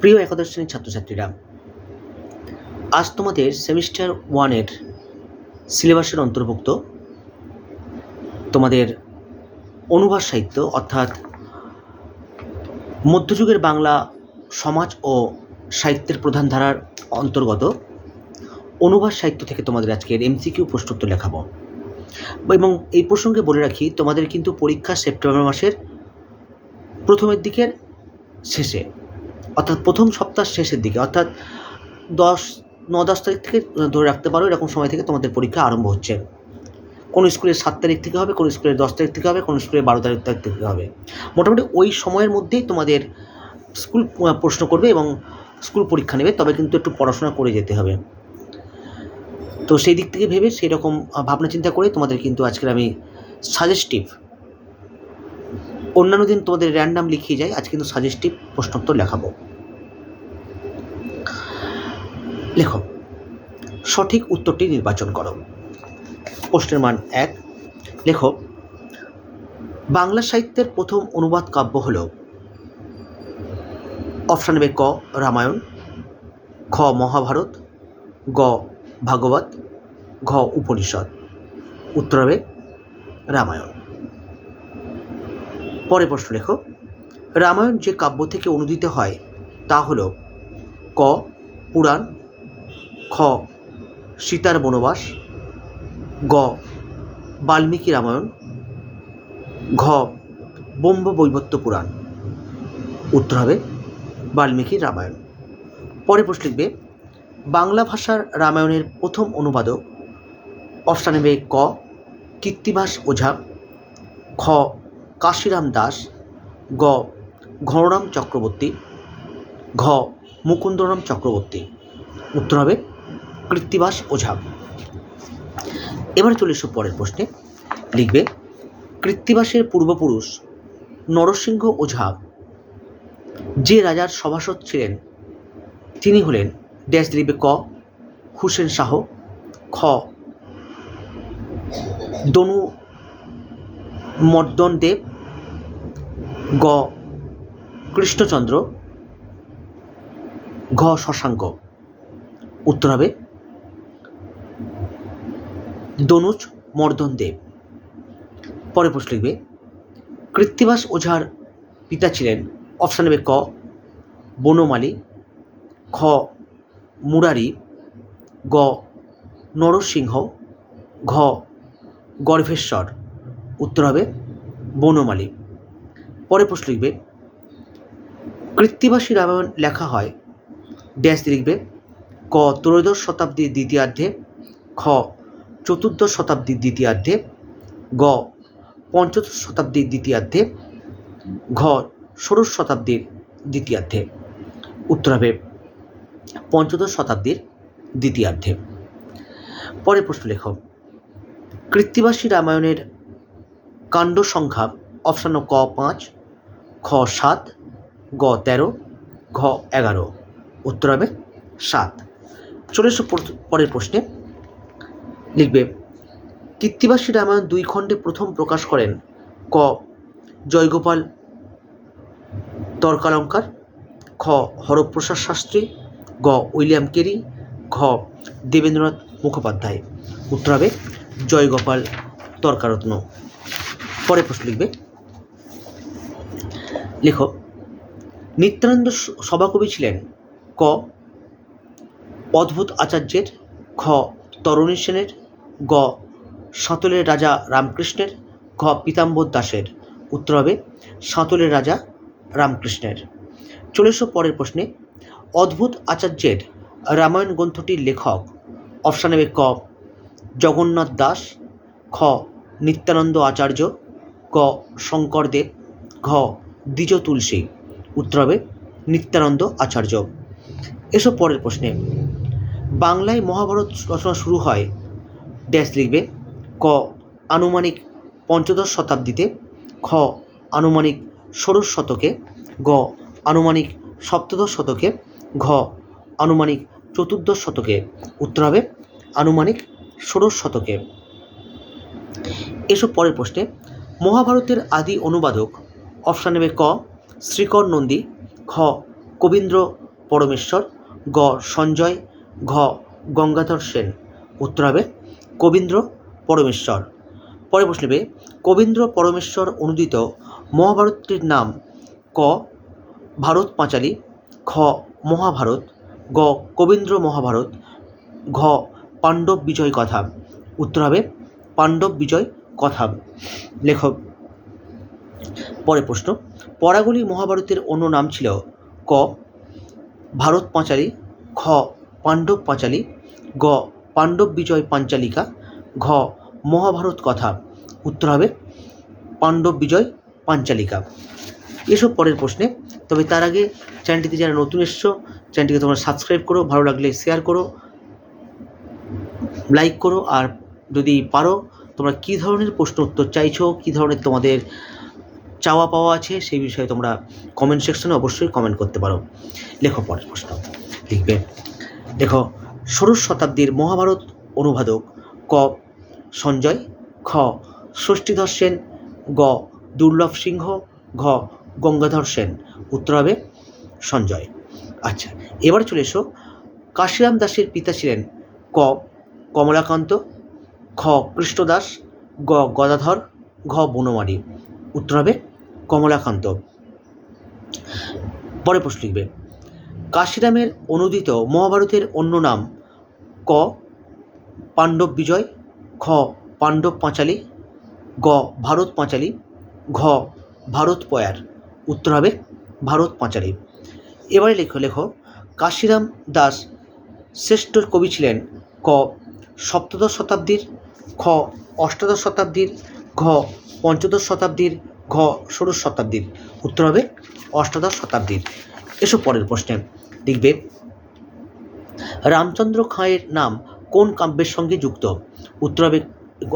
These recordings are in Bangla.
প্রিয় একাদশ শ্রেণির ছাত্রছাত্রীরা, আজ তোমাদের সেমিস্টার ওয়ানের সিলেবাসের অন্তর্ভুক্ত তোমাদের অনুবাদ সাহিত্য, অর্থাৎ মধ্যযুগের বাংলা সমাজ ও সাহিত্যের প্রধান ধারার অন্তর্গত অনুবাদ সাহিত্য থেকে তোমাদের আজকের এমসিকিউ প্রশ্নোত্তর লেখাবো। এবং এই প্রসঙ্গে বলে রাখি, তোমাদের কিন্তু পরীক্ষা সেপ্টেম্বর মাসের প্রথমের দিকের শেষে অর্থাৎ প্রথম সপ্তাহ শেষের দিকে, অর্থাৎ দশ, ন, দশ তারিখ থেকে ধরে রাখতে পারো, এরকম সময় থেকে তোমাদের পরীক্ষা আরম্ভ হচ্ছে। কোন স্কুলে সাত তারিখ থেকে হবে, কোন স্কুলে দশ তারিখ থেকে হবে, কোন স্কুলে বারো তারিখ তারিখ থেকে হবে। মোটামুটি ওই সময়ের মধ্যেই তোমাদের স্কুল প্রশ্ন করবে এবং স্কুল পরীক্ষা নেবে, তবে কিন্তু একটু পড়াশোনা করে যেতে হবে। তো সেই দিক থেকে ভেবে সেই রকম ভাবনা চিন্তা করে তোমাদের কিন্তু আজকের আমি সাজেস্টিভ অন্যান্য দিন তোমাদের র্যান্ডাম লিখিয়ে যাই আজ কিন্তু সাজেস্টিভ প্রশ্নোত্তর লেখাবো। লেখো, সঠিক উত্তরটি নির্বাচন করো। প্রশ্নের মান এক, লেখো, বাংলা সাহিত্যের প্রথম অনুবাদ কাব্য হল অপশান নেবে ক, রামায়ণ খ মহাভারত, গ, ভাগবত, ঘ, উপনিষদ। উত্তর হবে রামায়ণ। পরে প্রশ্ন লেখো। রামায়ণ যে কাব্য থেকে অনুদিত হয়, তা হল ক, পুরাণ, খ, সীতার বনবাস, গ, বাল্মীকি রামায়ণ, ঘ, ব্রহ্ম বৈবত্য পুরাণ। উত্তর হবে বাল্মীকি রামায়ণ। পরে প্রশ্ন লিখবে, বাংলা ভাষার রামায়ণের প্রথম অনুবাদক, অপশান ক, কীর্তিবাস ওঝা, খ কাশিরাম দাস, গ, ঘনরাম চক্রবর্তী, ঘ, মুকুন্দরাম চক্রবর্তী। উত্তর হবে কৃত্তিবাস ওঝা। এবার চলে এসো পরের প্রশ্নে। লিখবে, কৃত্তিবাসের পূর্বপুরুষ নরসিংহ ওঝা। যে রাজার সভাসদ ছিলেন, তিনি হলেন ড্যাশ লিখবে ক, হুসেন শাহ, খ, দনু মর্দন দেব গ। কৃষ্ণচন্দ্র। ঘ শশাঙ্ক। উত্তর হবে দনুজ মর্দন দেব। পরে প্রশ্ন লিখবে, কৃত্তিবাস ওঝার পিতা ছিলেন অপশান নেবে ক, বনমালী, খ, মুরারি, গ, নরসিংহ, ঘ, গর্ভেশ্বর। উত্তর হবে বনমালী। পরে প্রশ্ন লিখবে, কৃত্তিবাসী রামায়ণ লেখা হয়, ড্যাশ লিখবে, ক ত্রয়োদশ শতাব্দীর দ্বিতীয়ার্ধে, খ চতুর্দশ শতাব্দীর দ্বিতীয়ার্ধে, গ পঞ্চদশ শতাব্দীর দ্বিতীয়ার্ধে, ঘ ষোড়শ শতাব্দীর দ্বিতীয়ার্ধে। উত্তর হবে পঞ্চদশ শতাব্দীর দ্বিতীয়ার্ধে। পরে প্রশ্ন লেখ, কৃত্তিবাসী রামায়ণের কাণ্ড সংখ্যা অপশান ক পাঁচ খ সাত, গ তেরো, ঘ এগারো। উত্তর হবে সাত। চলে পরের প্রশ্নে। লিখবে কৃত্তিবাসী রামায়ণ দুই খণ্ডে প্রথম প্রকাশ করেন। ক, জয়গোপাল তর্কালঙ্কার। খ, হরপ্রসাদ শাস্ত্রী। গ, উইলিয়াম কেরি। ঘ, দেবেন্দ্রনাথ মুখোপাধ্যায়। উত্তর হবে জয়গোপাল তর্কারত্ন। পরে প্রশ্ন লিখবে লেখো, নিত্যানন্দ সভাকবি ছিলেন ক, অদ্ভুত আচার্যের খ তরণী সেনের, গ, সাঁতলের রাজা রামকৃষ্ণের, ঘ, পীতাম্বর দাসের। উত্তর হবে সাঁতলের রাজা রামকৃষ্ণের। চলে পরের প্রশ্নে। অদ্ভুত আচার্যের রামায়ণ গ্রন্থটির লেখক অপশান নেবে ক, জগন্নাথ দাস, খ, নিত্যানন্দ আচার্য, গ, শঙ্করদেব, ঘ দ্বিজ তুলসী উত্তর হবে নিত্যানন্দ আচার্য। এসব পরের প্রশ্নে, বাংলায় মহাভারত রচনা শুরু হয়, ড্যাশ লিখবে, ক, আনুমানিক পঞ্চদশ শতাব্দীতে, খ, আনুমানিক ষোড়শ শতকে, গ, আনুমানিক সপ্তদশ শতকে, ঘ, আনুমানিক চতুর্দশ শতকে উত্তর হবে আনুমানিক ষোড়শ শতকে। এসব পরের প্রশ্নে, মহাভারতের আদি অনুবাদক অপশান নেবে ক, শ্রীকর নন্দী খ কবীন্দ্র পরমেশ্বর, গ, সঞ্জয়, ঘ, গঙ্গাধর সেন। উত্তর হবে কবীন্দ্র পরমেশ্বর। পরে প্রশ্ন নেবে, কবীন্দ্র পরমেশ্বর অনুদিত মহাভারতটির নাম ক, ভারত পাঁচালী, খ, মহাভারত, গ, কবীন্দ্র মহাভারত, ঘ, পাণ্ডব বিজয় কথা উত্তর হবে পাণ্ডব বিজয় কথা লেখক পরে প্রশ্ন, পরাগুলি মহাভারতের অন্য নাম ছিল ক, ভারত পাঁচালী, খ, পাণ্ডব পাঁচালী, গ, পাণ্ডব বিজয় পাঞ্চালিকা, ঘ, মহাভারত কথা। উত্তর হবে পাণ্ডব বিজয় পাঞ্চালিকা। এসব পরের প্রশ্নে, তবে তার আগে চ্যানেলটিতে যারা নতুন এসছো, চ্যানেলটিকে তোমরা সাবস্ক্রাইব করো, ভালো লাগলে শেয়ার করো লাইক করো, আর যদি পারো, তোমরা কী ধরনের প্রশ্ন উত্তর চাইছো, কী ধরনের তোমাদের চাওয়া পাওয়া আছে, সেই বিষয়ে তোমরা কমেন্ট সেকশনে অবশ্যই কমেন্ট করতে পারো। লেখো পরের প্রশ্ন। লিখবে, দেখো, ষোড়শ শতাব্দীর মহাভারত অনুবাদক ক সঞ্জয়, খ ষষ্ঠীধর সেন, গ দুর্লভ সিংহ, ঘ গঙ্গাধর সেন। উত্তর হবে সঞ্জয়। আচ্ছা এবার চলে এসো। কাশিরাম দাসের পিতা ছিলেন ক কমলাকান্ত, খ কৃষ্ণদাস, গ গদাধর, ঘ বনমালী। উত্তর হবে কমলাকান্ত। পরে প্রশ্ন লিখবে। কাশিরামের অনুদিত মহাভারতের অন্য নাম ক, পাণ্ডব বিজয়, খ, পাণ্ডব পাঁচালী, গ, ভারত পাঁচালী, ঘ, ভারত পয়ার। উত্তর হবে ভারত পাঁচালী। এবারে লেখো লেখো, কাশিরাম দাস শ্রেষ্ঠ কবি ছিলেন ক, সপ্তদশ শতাব্দীর, খ, অষ্টাদশ শতাব্দীর, ঘ, পঞ্চদশ শতাব্দীর ঘ ষোড়শ শতাব্দীর। উত্তর হবে অষ্টাদশ শতাব্দীর। এসব পরের প্রশ্নে। লিখবে রামচন্দ্র খাঁয়ের নাম কোন কাব্যের সঙ্গে যুক্ত? উত্তর হবে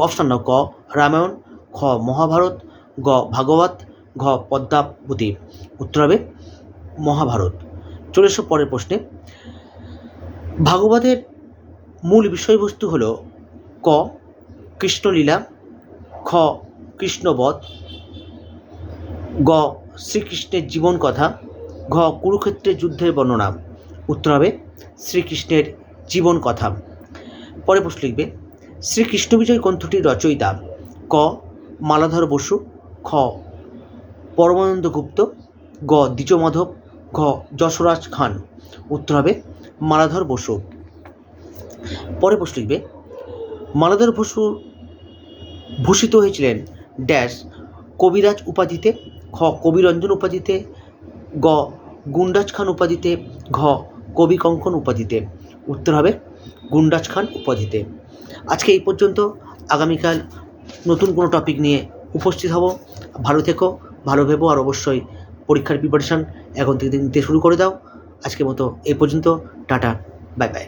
অপশান ক, রামায়ণ, খ, মহাভারত, গ, ভাগবত, ঘ, পদ্মাবতী। উত্তর হবে মহাভারত। চলে এসো পরের প্রশ্নে। ভাগবতের মূল বিষয়বস্তু হল ক, কৃষ্ণলীলা, খ, কৃষ্ণবধ গ, শ্রীকৃষ্ণের জীবন কথা ঘ, কুরুক্ষেত্রের যুদ্ধের বর্ণনা, উত্তর হবে শ্রীকৃষ্ণের জীবন কথা পরে প্রশ্ন লিখবে, শ্রীকৃষ্ণ বিজয় গ্রন্থটির রচয়িতা, ক, মালাধর বসু, খ, পরমানন্দ গুপ্ত, গ, দ্বিজমাধব, ঘ, যশোরাজ খান, উত্তর হবে মালাধর বসু। পরে প্রশ্ন লিখবে, মালাধর বসু ভূষিত হয়েছিলেন ড্যাশ কবিরাজ উপাধিতে খ কবিরঞ্জন উপাধিতে, গ গুন্ডাজ খান উপাধিতে, ঘ কবি কঙ্কন উপাধিতে। উত্তর হবে গুন্ডাজ খান উপাধিতে। আজকে এই পর্যন্ত। আগামীকাল নতুন কোনো টপিক নিয়ে উপস্থিত হব। ভালো থেকো, ভালো ভেবো, আর অবশ্যই পরীক্ষার প্রিপারেশান এখন থেকে নিতে শুরু করে দাও। আজকের মতো এই পর্যন্ত। Tata, bye bye.